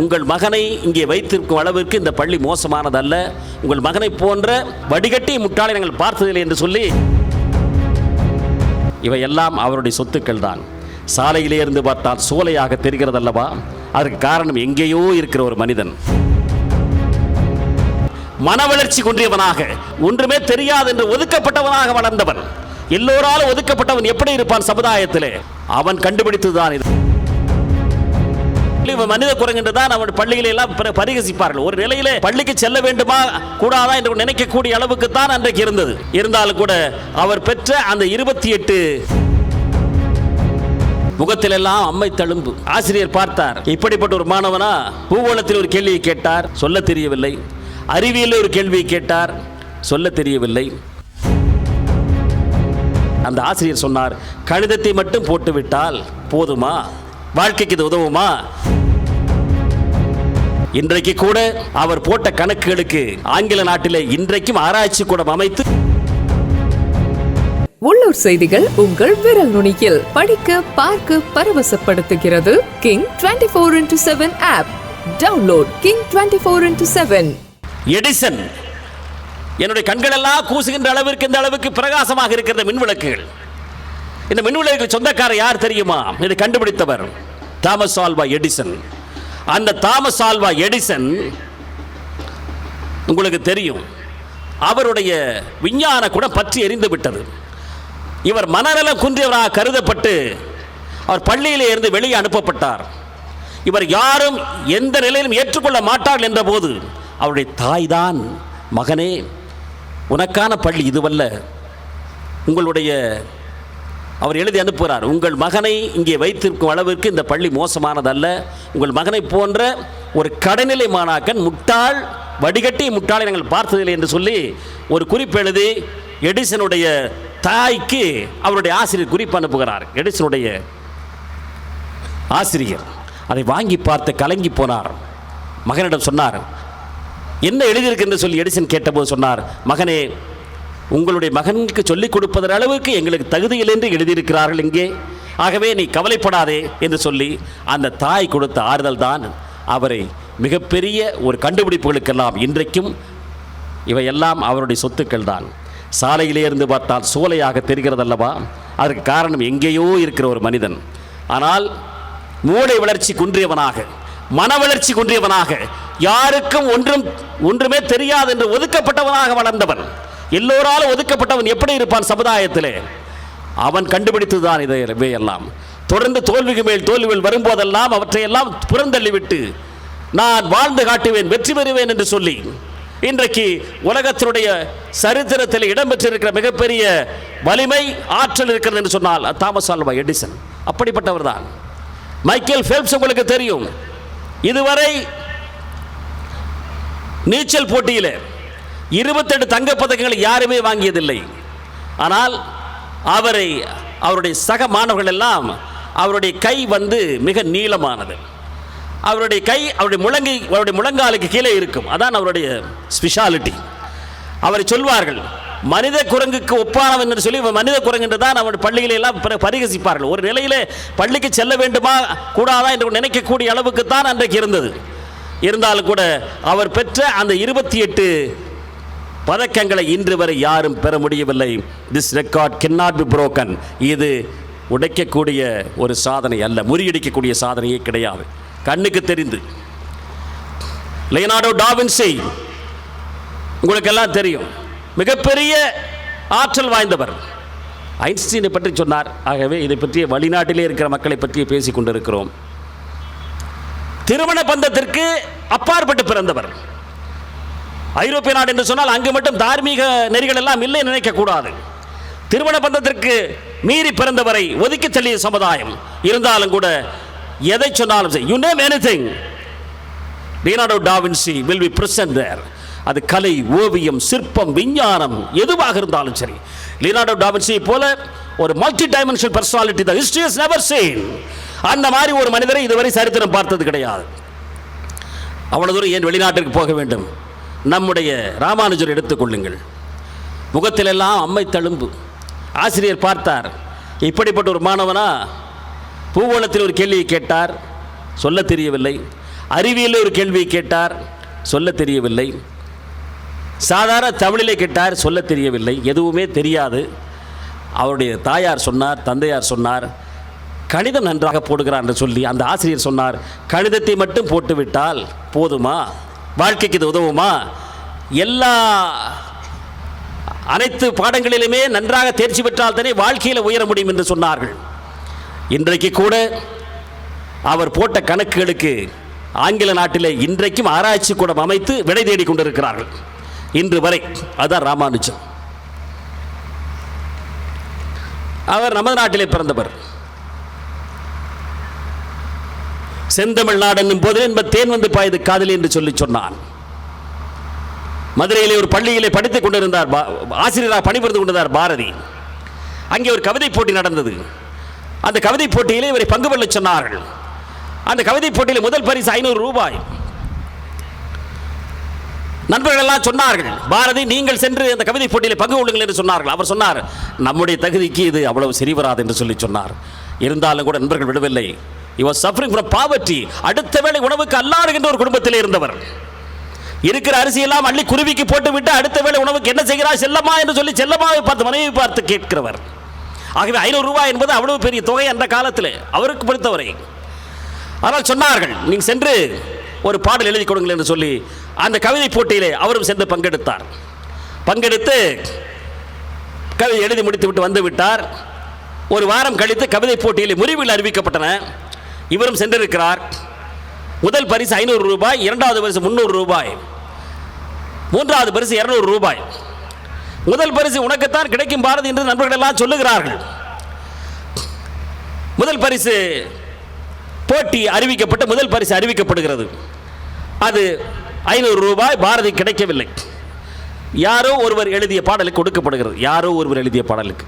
உங்கள் மகனை இங்கே வைத்திருக்கும் அளவிற்கு இந்த பள்ளி மோசமானதல்ல. உங்கள் மகனை போன்ற வடிகட்டி முட்டாளை நாங்கள் பார்த்ததில்லை என்று சொல்லி இவையெல்லாம் அவருடைய சொத்துக்கள் தான் சாலையிலே இருந்து பார்த்தால் சோலையாக தெரிகிறதல்லவா? அதற்கு காரணம் எங்கேயோ இருக்கிற ஒரு மனிதன். மனவளர்ச்சி குன்றியவனாக ஒன்றுமே தெரியாது என்று ஒதுக்கப்பட்டவனாக வளர்ந்தவன். எல்லோராலும் ஒதுக்கப்பட்டவன் எப்படி இருப்பான் சமுதாயத்திலே? அவன் கண்டுபிடித்துதான் இது. இவன் மனித குரங்கு தான் அவன் பள்ளிகளை எல்லாம் பரிகசிப்பார்கள். ஒரு நிலையிலே பள்ளிக்கு செல்ல வேண்டுமா கூடாதா என்று நினைக்கக்கூடிய அளவுக்கு தான் அன்றைக்கு இருந்தது. இருந்தாலும் கூட அவர் பெற்ற அந்த இருபத்தி எட்டு முகத்திலெல்லாம் அம்மை தழும்பு. ஆசிரியர் பார்த்தார். இப்படிப்பட்ட ஒரு மாணவனா பூகோளத்தில் ஒரு கேள்வியை கேட்டார். சொல்ல தெரியவில்லை. அறிவியலில் ஒரு கேள்வியை கேட்டார். சொல்ல தெரியவில்லை. அந்த ஆசிரியர் சொன்னார் கணிதத்தை மட்டும் போட்டுவிட்டால் போதுமா? வாழ்க்கைக்கு இது உதவுமா? இன்றைக்கு கூட அவர் போட்ட கணக்குகளுக்கு ஆங்கில நாட்டிலே இன்றைக்கும் ஆராய்ச்சி கூடம் அமைத்து உள்ளூர் செய்திகள் உங்கள் விரல் நுனியில். படிக்க பார்க்க பரவசப்படுத்துகிறது King twenty four into seven app download King twenty four into seven Edison என்னுடைய கண்களெல்லாம் கூசுகின்ற அளவிற்கு இந்த அளவுக்கு பிரகாசமாக இருக்கிற மின்விளக்குகள். இந்த மின்விளக்கு சொந்தக்காரர் யார் தெரியுமா? இதை கண்டுபிடித்தவர் தாமஸ் ஆல்வா எடிசன். அந்த தாமஸ் ஆல்வா எடிசன் உங்களுக்கு தெரியும். அவருடைய விஞ்ஞான கூட பற்றி எரிந்து விட்டது. இவர் மனநலம் குன்றியவராக கருதப்பட்டு அவர் பள்ளியிலே இருந்து வெளியே அனுப்பப்பட்டார். இவர் யாரும் எந்த நிலையிலும் ஏற்றுக்கொள்ள மாட்டார்கள் என்ற போது அவருடைய தாய்தான் மகனே உனக்கான பள்ளி இதுவல்ல. உங்களுடைய அவர் எழுதி அனுப்புகிறார் உங்கள் மகனை இங்கே வைத்திருக்கும் அளவிற்கு இந்த பள்ளி மோசமானதல்ல. உங்கள் மகனை போன்ற ஒரு கடைநிலை மாணாக்கன் முட்டாள் வடிகட்டி முட்டாளை நாங்கள் பார்த்ததில்லை என்று சொல்லி ஒரு குறிப்பு எழுதி எடிசனுடைய தாய்க்கு அவருடைய ஆசிரியர் குறிப்பு அனுப்புகிறார். எடிசனுடைய ஆசிரியர் அதை வாங்கி பார்த்து கலங்கி போனார். மகனிடம் சொன்னார் என்ன எழுதியிருக்கு? என்று சொல்லி எடிசன் கேட்டபோது சொன்னார் மகனே உங்களுடைய மகனுக்கு சொல்லிக் கொடுப்பதன் அளவுக்கு எங்களுக்கு தகுதியில் என்று எழுதியிருக்கிறார்கள் இங்கே. ஆகவே நீ கவலைப்படாதே என்று சொல்லி அந்த தாய் கொடுத்த ஆறுதல் தான் அவரை மிகப்பெரிய ஒரு கண்டுபிடிப்புகளுக்கெல்லாம் இன்றைக்கும் இவையெல்லாம் அவருடைய சொத்துக்கள் தான். சாலையிலே இருந்து பார்த்தால் சோலையாக தெரிகிறதல்லவா? அதற்கு காரணம் எங்கேயோ இருக்கிற ஒரு மனிதன். ஆனால் மூளை வளர்ச்சி குன்றியவனாக மன வளர்ச்சி குன்றியவனாக யாருக்கும் ஒன்றும் ஒன்றுமே தெரியாது என்று ஒதுக்கப்பட்டவனாக வளர்ந்தவன். எல்லோராலும் ஒதுக்கப்பட்டவன் எப்படி இருப்பான் சமுதாயத்திலே? அவன் கண்டுபிடித்து தான் இதை எல்லாம் தொடர்ந்து தோல்விக்கு மேல் தோல்விகள் வரும்போதெல்லாம் அவற்றையெல்லாம் புறந்தள்ளிவிட்டு நான் வாழ்ந்து காட்டுவேன் வெற்றி பெறுவேன் என்று சொல்லி இன்றைக்கு உலகத்தினுடைய சரித்திரத்தில் இடம்பெற்றிருக்கிற மிகப்பெரிய வலிமை ஆற்றல் இருக்கிறது என்று சொன்னால் தாமஸ் ஆல்வா எடிசன். அப்படிப்பட்டவர் தான் மைக்கேல் ஃபெல்ப்ஸ் உங்களுக்கு தெரியும். இதுவரை நீச்சல் போட்டியில் இருபத்தெட்டு தங்க பதக்கங்களை யாருமே வாங்கியதில்லை. ஆனால் அவரை அவருடைய சக மாணவர்கள் எல்லாம் அவருடைய கை வந்து மிக நீளமானது. அவருடைய கை அவருடைய முழங்கை அவருடைய முழங்காலுக்கு கீழே இருக்கும். அதான் அவருடைய ஸ்பெஷாலிட்டி அவரை சொல்வார்கள் மனித குரங்குக்கு ஒப்பானவன் என்று சொல்லி மனித குரங்கு என்று தான் அவருடைய பள்ளிகளை எல்லாம் பரிகசிப்பார்கள். ஒரு நிலையிலே பள்ளிக்கு செல்ல வேண்டுமா கூடாதா என்று நினைக்கக்கூடிய அளவுக்கு தான் அன்றைக்கு இருந்தது. இருந்தாலும் கூட அவர் பெற்ற அந்த இருபத்தி எட்டு பதக்கங்களை இன்று வரை யாரும் பெற முடியவில்லை. This record cannot be broken இது உடைக்கக்கூடிய ஒரு சாதனை அல்ல. முறியடிக்கக்கூடிய சாதனையே கிடையாது. கண்ணுக்கு தெரிந்து. லியனார்டோ டாவின்சி உங்களுக்கெல்லாம் தெரியும். மிகப்பெரிய ஆற்றல் வாய்ந்தவர். ஐன்ஸ்டீனை பற்றி சொன்னார். ஆகவே இதை பற்றிய வெளிநாட்டிலே இருக்கிற மக்களை பற்றி பேசிக் கொண்டிருக்கிறோம். திருமண பந்தத்திற்கு அப்பாற்பட்டு பிறந்தவர். ஐரோப்பிய நாடு என்று சொன்னால் அங்கு மட்டும் தார்மீக நெறிகள் எல்லாம் இல்லை நினைக்க கூடாது. திருமண பந்தத்திற்கு மீறி பிறந்தவரை ஒதுக்கி தள்ளிய சமுதாயம் இருந்தாலும் கூட எதை சொன்னாலும் you name anything Leonardo da Vinci will be present there அது கலை ஓவியம் சிற்பம் விஞ்ஞானம் எதுவாக இருந்தாலும் சரி. லீனாடோ டாவின்சி போல ஒரு multi dimension personality the history is never seen அந்த மாதிரி ஒரு மனிதரை இதுவரை சரித்திரம் பார்த்தது கிடையாது. அவ்வளவு தூரம் ஏன் வெளிநாட்டிற்கு போக வேண்டும்? நம்முடைய ராமானுஜர் எடுத்துக்கொள்ளுங்கள் முகத்திலெல்லாம் அம்மை தழும்பு. ஆசிரியர் பார்த்தார் இப்படிப்பட்ட ஒரு மாணவனா? பூவோளத்தில் ஒரு கேள்வியை கேட்டார் சொல்ல தெரியவில்லை. அறிவியலில் ஒரு கேள்வியை கேட்டார் சொல்ல தெரியவில்லை. சாதாரண தமிழிலே கேட்டார் சொல்ல தெரியவில்லை. எதுவுமே தெரியாது. அவருடைய தாயார் சொன்னார் தந்தையார் சொன்னார் கணிதம் நன்றாக போடுகிறார் என்று சொல்லி அந்த ஆசிரியர் சொன்னார் கணிதத்தை மட்டும் போட்டுவிட்டால் போதுமா? வாழ்க்கைக்கு இது உதவுமா? எல்லா அனைத்து பாடங்களிலுமே நன்றாக தேர்ச்சி பெற்றால் தானே வாழ்க்கையில் உயர முடியும் என்று சொன்னார்கள். இன்றைக்கு கூட அவர் போட்ட கணக்குகளுக்கு ஆங்கில நாட்டிலே இன்றைக்கும் ஆராய்ச்சி கூடம் அமைத்து விடை தேடிக் கொண்டிருக்கிறார்கள். இன்று வரை அதுதான் ராமானுஜம் அவர் நமது நாட்டிலே பிறந்தவர். செந்தமிழ் என்னும் போது என்ப தேன் வந்து பாயுது காதலி என்று சொல்லி சொன்னான். மதுரையிலே ஒரு பள்ளியிலே படித்துக் கொண்டிருந்தார் பா- ஆசிரியராக பணிபுரிந்து கொண்டிருந்தார் பாரதி. அங்கே ஒரு கவிதை போட்டி நடந்தது. அந்த கவிதை போட்டியிலே இவரை பங்கு பெறச் சொன்னார்கள். அந்த கவிதை போட்டியில் முதல் பரிசு ஐநூறு ரூபாய். நண்பர்கள் எல்லாம் சொன்னார்கள் பாரதி நீங்கள் சென்று அந்த கவிதை போட்டியில் பங்கு கொள்ளுங்கள் என்று சொன்னார்கள். அவர் சொன்னார் நம்முடைய தகுதிக்கு இது அவ்வளவு சரி வராது என்று சொல்லி சொன்னார். இருந்தாலும் கூட நண்பர்கள் விடவில்லை. இவர் சஃபரிங் ஃப்ரம் பாவர்ட்டி அடுத்த வேளை உணவுக்கு அல்லாருகின்ற ஒரு குடும்பத்தில் இருந்தவர். இருக்கிற அரிசியெல்லாம் அள்ளி குருவிக்கு போட்டு விட்டு அடுத்த வேளை உணவுக்கு என்ன செய்கிறார்? செல்லம்மா என்று சொல்லி செல்லமாவை பார்த்து மனைவி பார்த்து கேட்கிறவர். ஆகவே ஐநூறு ரூபாய் என்பது அவ்வளவு பெரிய தொகை அந்த காலத்தில் அவருக்கு பொறுத்தவரை ஆனால் சொன்னார்கள் நீங்கள் சென்று ஒரு பாடல் எழுதி கொடுங்கள் என்று சொல்லி அந்த கவிதை போட்டியிலே அவரும் சென்று பங்கெடுத்தார். பங்கெடுத்து கவிதை எழுதி முடித்துவிட்டு வந்து விட்டார். ஒரு வாரம் கழித்து கவிதை போட்டியிலே முறிவில் அறிவிக்கப்பட்டன. இவரும் சென்றிருக்கிறார். முதல் பரிசு ஐநூறு ரூபாய் இரண்டாவது பரிசு முந்நூறு ரூபாய் மூன்றாவது பரிசு இரநூறு ரூபாய். முதல் பரிசு உனக்குத்தான் கிடைக்கும் பாரதி என்று நண்பர்கள் எல்லாம் சொல்லுகிறார்கள். முதல் பரிசு போட்டி அறிவிக்கப்பட்டு முதல் பரிசு அறிவிக்கப்படுகிறது. அது ஐநூறு ரூபாய் பாரதி கிடைக்கவில்லை. யாரோ ஒருவர் எழுதிய பாடலுக்கு கொடுக்கப்படுகிறது யாரோ ஒருவர் எழுதிய பாடலுக்கு.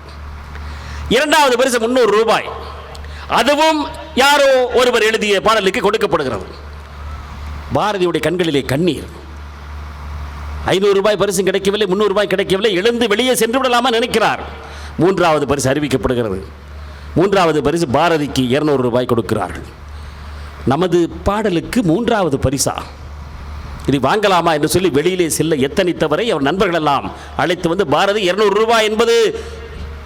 இரண்டாவது பரிசு முந்நூறு ரூபாய். அதுவும் யாரோ ஒருவர் எழுதிய பாடலுக்கு கொடுக்கப்படுகிறது. பாரதியுடைய கண்களிலே கண்ணீர். ஐநூறு ரூபாய் பரிசு கிடைக்கவில்லை முந்நூறு ரூபாய் கிடைக்கவில்லை எழுந்து வெளியே சென்று விடலாமா நினைக்கிறார். மூன்றாவது பரிசு அறிவிக்கப்படுகிறது. மூன்றாவது பரிசு பாரதிக்கு இருநூறு ரூபாய் கொடுக்கிறார்கள். நமது பாடலுக்கு மூன்றாவது பரிசா? இது வாங்கலாமா என்று சொல்லி வெளியிலே செல்ல எத்தனைத்தவரை அவர் நண்பர்கள் எல்லாம் அழைத்து வந்து பாரதி இருநூறு ரூபாய் என்பது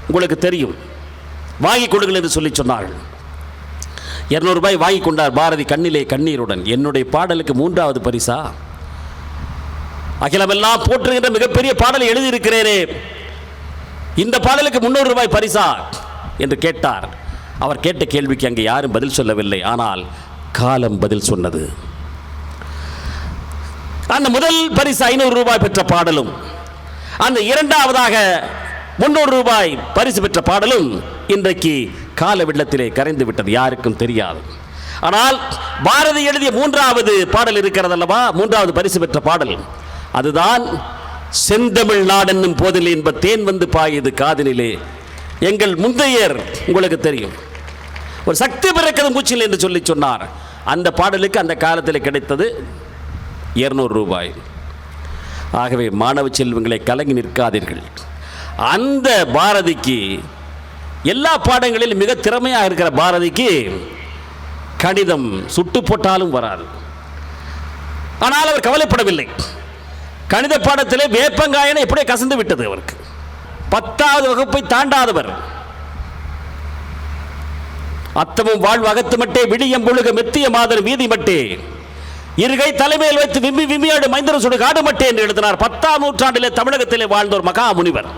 உங்களுக்கு தெரியும். வாங்கி கொடுங்கள் என்று சொல்லி சொன்னார்கள். இரநூறுபாய் வாங்கி கொண்டார் பாரதி கண்ணிலே கண்ணீருடன். என்னுடைய பாடலுக்கு மூன்றாவது பரிசா? அகிலமெல்லாம் போற்றுகின்ற மிகப்பெரிய பாடலை எழுதியிருக்கிறேனே. இந்த பாடலுக்கு முன்னூறு ரூபாய் பரிசா? என்று கேட்டார். அவர் கேட்ட கேள்விக்கு அங்கே யாரும் பதில் சொல்லவில்லை. ஆனால் காலம் பதில் சொன்னது. அந்த முதல் பரிசு ஐநூறு ரூபாய் பெற்ற பாடலும் அந்த இரண்டாவதாக முன்னூறு ரூபாய் பரிசு பெற்ற பாடலும் இன்றைக்கு கால வெள்ளத்திலே கரைந்து விட்டது யாருக்கும் தெரியாது. ஆனால் பாரதி எழுதிய மூன்றாவது பாடல் இருக்கிறது அல்லவா மூன்றாவது பரிசு பெற்ற பாடல். அதுதான் செந்தமிழ் நாடென்னும் போதில் என்ப தேன் வந்து பாயுது காதலிலே எங்கள் முந்தையர் உங்களுக்கு தெரியும். ஒரு சக்தி பிறக்கிறது மூச்சில் என்று சொல்லி சொன்னார். அந்த பாடலுக்கு அந்த காலத்தில் கிடைத்தது இருநூறு ரூபாய். ஆகவே மாணவ செல்வங்களை கலங்கி நிற்காதீர்கள். அந்த பாரதிக்கு எல்லா பாடங்களிலும் மிக திறமையாக இருக்கிற பாரதிக்கு கணிதம் சுட்டு போட்டாலும் வராது. ஆனால் அவர் கவலைப்படவில்லை. கணித பாடத்திலே வேப்பங்காயனை எப்படியே கசந்து விட்டது அவருக்கு. பத்தாவது வகுப்பை தாண்டாதவர். அத்தமும் வாழ்வகத்து மட்டே விடியம் பொழுக மெத்திய மாதர் வீதி மட்டே. இருகை தலைமையில் வைத்து விம்மி விம்மியாடு மைந்தர சுடு காடு மட்டே என்று எழுதினார். பத்தாம் நூற்றாண்டிலே தமிழகத்திலே வாழ்ந்த ஒரு மகா முனிவர்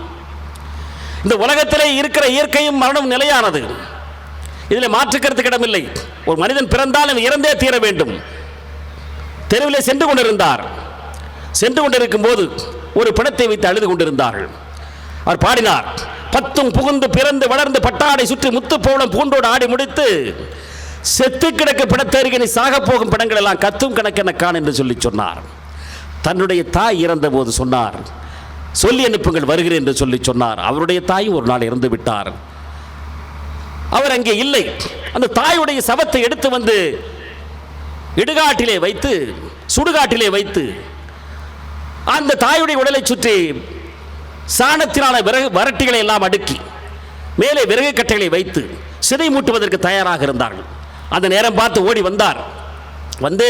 இந்த உலகத்திலே இருக்கிற இயற்கையும் மரணம் நிலையானது. இதில் மாற்றுக்கிறதுக்கு இடமில்லை. ஒரு மனிதன் பிறந்தாலும் இறந்தே தீர வேண்டும். தெருவிலே சென்று கொண்டிருந்தார். சென்று கொண்டிருக்கும் போது ஒரு பிணத்தை வைத்து அழுது கொண்டிருந்தார்கள். அவர் பாடினார் பத்தும் புகுந்து பிறந்து வளர்ந்து பட்டாடை சுற்றி முத்து பூண்டோடு ஆடி முடித்து செத்து கிடக்க பிணத்தருகினை சாக போகும் பிணங்கள் எல்லாம் கத்தும் கணக்கென கான் என்று சொல்லி சொன்னார். தன்னுடைய தாய் இறந்த போது சொன்னார் சொல்லி அனுப்புங்கள் வருகிறேன் என்று சொல்லி சொன்னார். அவருடைய தாயும் ஒரு நாள் இறந்து விட்டார். அவர் அங்கே இல்லை. அந்த தாயுடைய சவத்தை எடுத்து வந்து இடுகாட்டிலே வைத்து சுடுகாட்டிலே வைத்து அந்த தாயுடைய உடலை சுற்றி சாணத்தினான விறகு வரட்டிகளை எல்லாம் அடுக்கி மேலே விறகு கட்டைகளை வைத்து சிதை மூட்டுவதற்கு தயாராக இருந்தார்கள். அந்த நேரம் பார்த்து ஓடி வந்தார். வந்து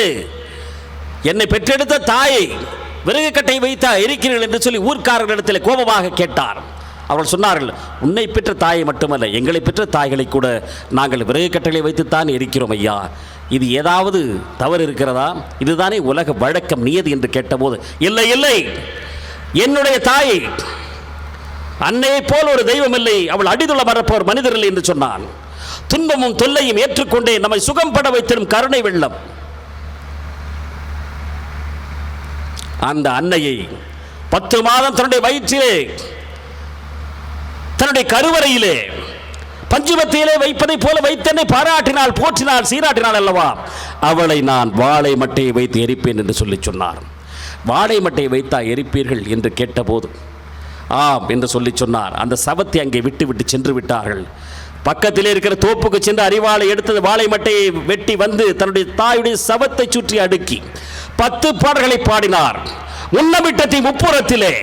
என்னை பெற்றெடுத்த தாயை விறகு கட்டை வைத்தா இருக்கிறீர்கள் என்று சொல்லி ஊர்க்காரர்களிடத்தில் கோபமாக கேட்டார். அவர்கள் சொன்னார்கள் உன்னை பெற்ற தாயை மட்டுமல்ல எங்களை பெற்ற தாய்களை கூட நாங்கள் விறகு கட்டளை வைத்துத்தான் இருக்கிறோம் ஐயா. இது ஏதாவது தவறு இருக்கிறதா? இதுதானே உலக வழக்கம் நியதி என்று கேட்டபோது இல்லை இல்லை. என்னுடைய தாயை அன்னையைப் போல் ஒரு தெய்வம் இல்லை. அவள் அடிதுள்ள மறப்போர் மனிதர் இல்லை என்று சொன்னான். துன்பமும் தொல்லையும் ஏற்றுக்கொண்டே நம்மை சுகம் பட வைத்திடும் கருணை வெள்ளம். அந்த அன்னையை பத்து மாதம் தன்னுடைய வயிற்றிலே தன்னுடைய கருவறையிலே பஞ்சுமத்தியிலே வைப்பதை போல வைத்தனை பாராட்டினால் போற்றினால் சீராட்டினால் அல்லவா? அவளை நான் வாழை மட்டையை வைத்து எரிப்பேன் என்று சொல்லி சொன்னார். வாழை மட்டையை வைத்தா எரிப்பீர்கள் என்று கேட்டபோது ஆம் என்று சொல்லி சொன்னார். அந்த சவத்தை அங்கே விட்டு விட்டு சென்று விட்டார்கள். பக்கத்திலே இருக்கிற தோப்புக்கு சென்று அறிவாளை எடுத்தது வாழை மட்டையை வெட்டி வந்து தன்னுடைய தாயுடைய சவத்தை சுற்றி அடுக்கி பத்து பாடல்களை பாடினார். உன்னமிட்டத்தி முப்புறத்திலே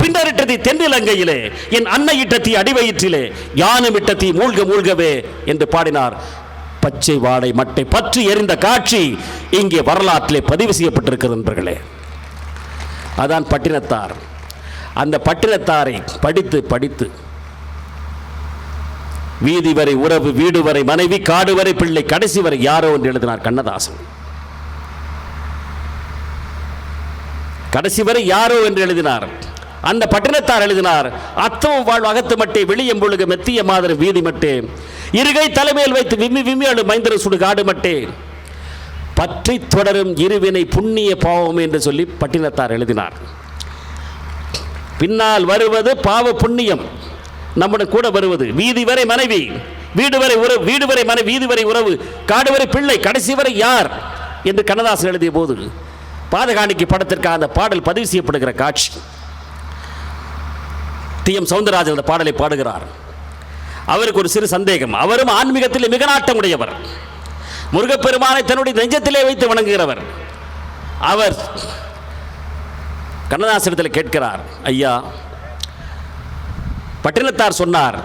பின்னரிட்டதி தென்னிலங்கையிலே என் அன்னை இட்டத்தி அடிவயிற்றிலே யானுமிட்டத்தி மூழ்க மூழ்கவே என்று பாடினார். பச்சை வாடை மட்டை பற்றி எரிந்த காட்சி இங்கே வரலாற்றிலே பதிவு செய்யப்பட்டிருக்கிறது நண்பர்களே. அதான் பட்டினத்தார். அந்த பட்டினத்தாரை படித்து படித்து வீதி வரை உறவு வீடு வரை மனைவி காடு வரை பிள்ளை கடைசி வரை யாரோ என்று எழுதினார் கண்ணதாசன். கடைசி வரை யாரோ என்று எழுதினார். அந்த பட்டினத்தார் எழுதினார் அத்தமும் வாழ் அகத்து மட்டே வெளியம் பொழுக மெத்திய மாதிரி வீதி மட்டே இருகை தலைமையில் வைத்து விம்மி விம்மி அழு மைந்தர சுடு காடு மட்டே. பற்றி தொடரும் இருவினை புண்ணிய பாவம் என்று சொல்லி பட்டினத்தார் எழுதினார். பின்னால் வருவது பாவ புண்ணியம். நம்முடன் கூட வருவது வீதி வரை மனைவி வீடு வரை உறவு வீடு வரை மனைவி வீதி வரை உறவு காடு வரை பிள்ளை கடைசி வரை யார்? என்று கண்ணதாசன் எழுதிய போது பாதகாணிக்கு படத்திற்காக அந்த பாடல் பதிவு செய்யப்படுகிற காட்சி. டி. எம். சவுந்தரராஜன் அந்த பாடலை பாடுகிறார். அவருக்கு ஒரு சிறு சந்தேகம். அவரும் ஆன்மீகத்தில் மிக நாட்டம் உடையவர் முருகப்பெருமானை தன்னுடைய நெஞ்சத்திலே வைத்து வணங்குகிறவர். அவர் கண்ணதாசனத்தில் கேட்கிறார் ஐயா பட்டினத்தார் சொன்னார்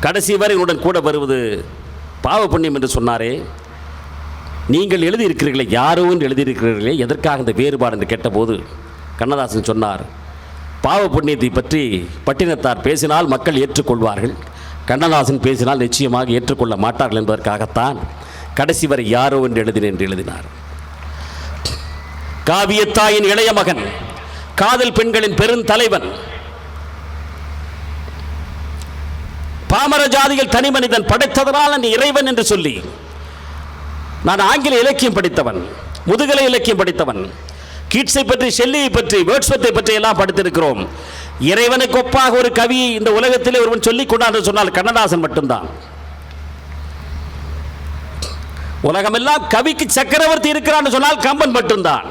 கடைசி வரை உடன் கூட வருவது பாவ புண்ணியம் என்று சொன்னாரே. நீங்கள் எழுதியிருக்கிறீர்களே யாரோ என்று எழுதியிருக்கிறீர்களே எதற்காக இந்த வேறுபாடு என்று கேட்டபோது கண்ணதாசன் சொன்னார் பாவ புண்ணியத்தை பற்றி பட்டினத்தார் பேசினால் மக்கள் ஏற்றுக்கொள்வார்கள் கண்ணதாசன் பேசினால் நிச்சயமாக ஏற்றுக்கொள்ள மாட்டார்கள் என்பதற்காகத்தான் கடைசி வரை யாரோ என்று எழுதினேன் என்று எழுதினார். காவியத்தாயின் இளைய மகன் காதல் பெண்களின் பெருந்தலைவன் பாமர ஜாதியில் தனி மனிதன் படைத்ததனால் நீ இறைவன் என்று சொல்லி நான் ஆங்கில இலக்கியம் படித்தவன் முதுகலை இலக்கியம் படித்தவன். கீட்ஸை பற்றி ஷெல்லியை பற்றி வேர்ட்ஸ்வத்தை பற்றி எல்லாம் படித்திருக்கிறோம். இறைவனுக்கு ஒப்பாக ஒரு கவி இந்த உலகத்திலே ஒருவன் சொல்லிக் கொண்டான் சொன்னால் கண்ணதாசன் மட்டும்தான். உலகமெல்லாம் கவிக்கு சக்கரவர்த்தி இருக்கிறான் சொன்னால் கம்பன் மட்டும்தான்.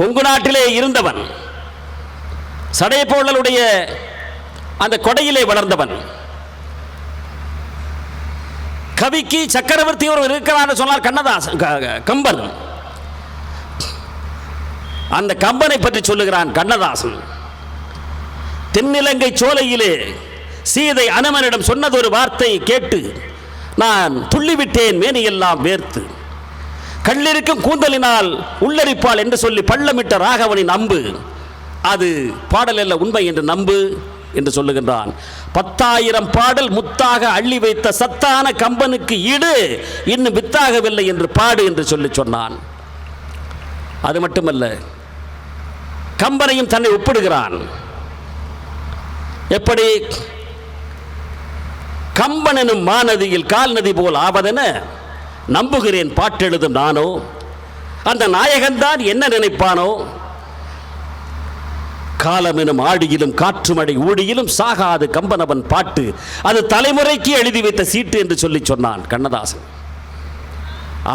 கொங்கு நாட்டிலே இருந்தவன் சடையப்போழலுடைய அந்த கொடையிலே வளர்ந்தவன். கவிக்கு சக்கரவர்த்தி ஒருவர் இருக்கிறான்னு சொன்னார் கண்ணதாசன் கம்பன். அந்த கம்பனை பற்றி சொல்லுகிறான் கண்ணதாசன். தென்னிலங்கை சோலையிலே சீதை அனுமனிடம் சொன்னதொரு வார்த்தை கேட்டு நான் துள்ளிவிட்டேன் மேனியெல்லாம் வேர்த்து. கல்லிருக்கும் கூந்தலினால் உள்ளரிப்பாள் என்று சொல்லி பள்ளமிட்ட ராகவனின் அம்பு. அது பாடல் அல்ல உண்மை என்று நம்பு என்று சொல்லுகின்றான். பத்தாயிரம் பாடல் முத்தாக அள்ளி வைத்த சத்தான கம்பனுக்கு ஈடு இன்னும் வித்தாகவில்லை என்று பாடு என்று சொல்லி சொன்னான். அது மட்டுமல்ல கம்பனையும் தன்னை ஒப்பிடுகிறான். எப்படி? கம்பன் எனும் மாநதியில் கால் நதி போல் ஆவதென நம்புகிறேன் பாட்டெழுதும் நானோ. அந்த நாயகன்தான் என்ன நினைப்பானோ? காலம் எனும் ஆடியிலும் காற்று மழை ஊடியிலும் சாகாது கம்பனவன் பாட்டு. அது தலைமுறைக்கு எழுதி வைத்த சீட்டு என்று சொல்லி சொன்னான் கண்ணதாசன்.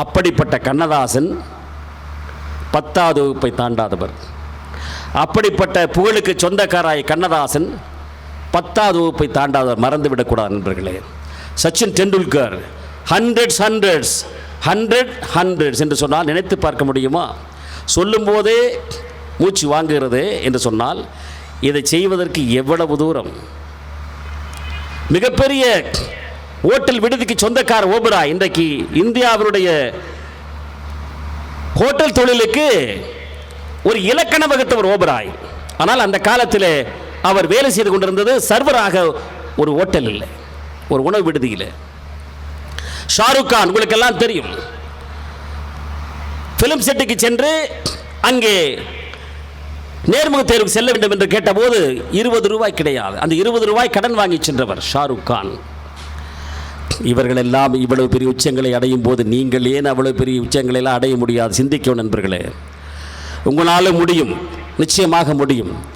அப்படிப்பட்ட கண்ணதாசன் பத்தாவது வகுப்பை தாண்டாதவர். அப்படிப்பட்ட புகழுக்கு சொந்தக்காராய் கண்ணதாசன் பத்தாவது வகுப்பை தாண்டாதவர் மறந்துவிடக்கூடாது நண்பர்களே. Sachin Tendulkar hundreds hundreds hundred hundreds என்று சொன்னால் நினைத்து பார்க்க முடியுமா? சொல்லும்போதே மூச்சு வாங்குகிறது என்று சொன்னால் இதை செய்வதற்கு எவ்வளவு தூரம்? மிகப்பெரிய ஓட்டல் விடுதிக்கு சொந்தக்கார ஓபரா இன்றைக்கு இந்தியாவினுடைய ஹோட்டல் தொழிலுக்கு ஒரு இலக்கணம் வகுத்தவர் ஓபராய். ஆனால் அந்த காலத்தில் அவர் வேலை செய்து கொண்டிருந்தது சர்வராக ஒரு ஓட்டல் இல்லை ஒரு உணவு விடுதியில். ஷாருக் கான் உங்களுக்கெல்லாம் தெரியும். ஃபிலிம் செட்டுக்கு சென்று அங்கே நேர்முக தேர்வுக்கு செல்ல வேண்டும் என்று கேட்டபோது இருபது ரூபாய் கிடையாது. அந்த இருபது ரூபாய் கடன் வாங்கி சென்றவர் ஷாருக் கான். இவர்கள் எல்லாம் இவ்வளவு பெரிய உச்சங்களை அடையும் போது நீங்கள் ஏன் அவ்வளவு பெரிய உச்சங்களை எல்லாம் அடைய முடியாது? சிந்திக்கும் நண்பர்களே. உங்களால் முடியும். நிச்சயமாக முடியும்.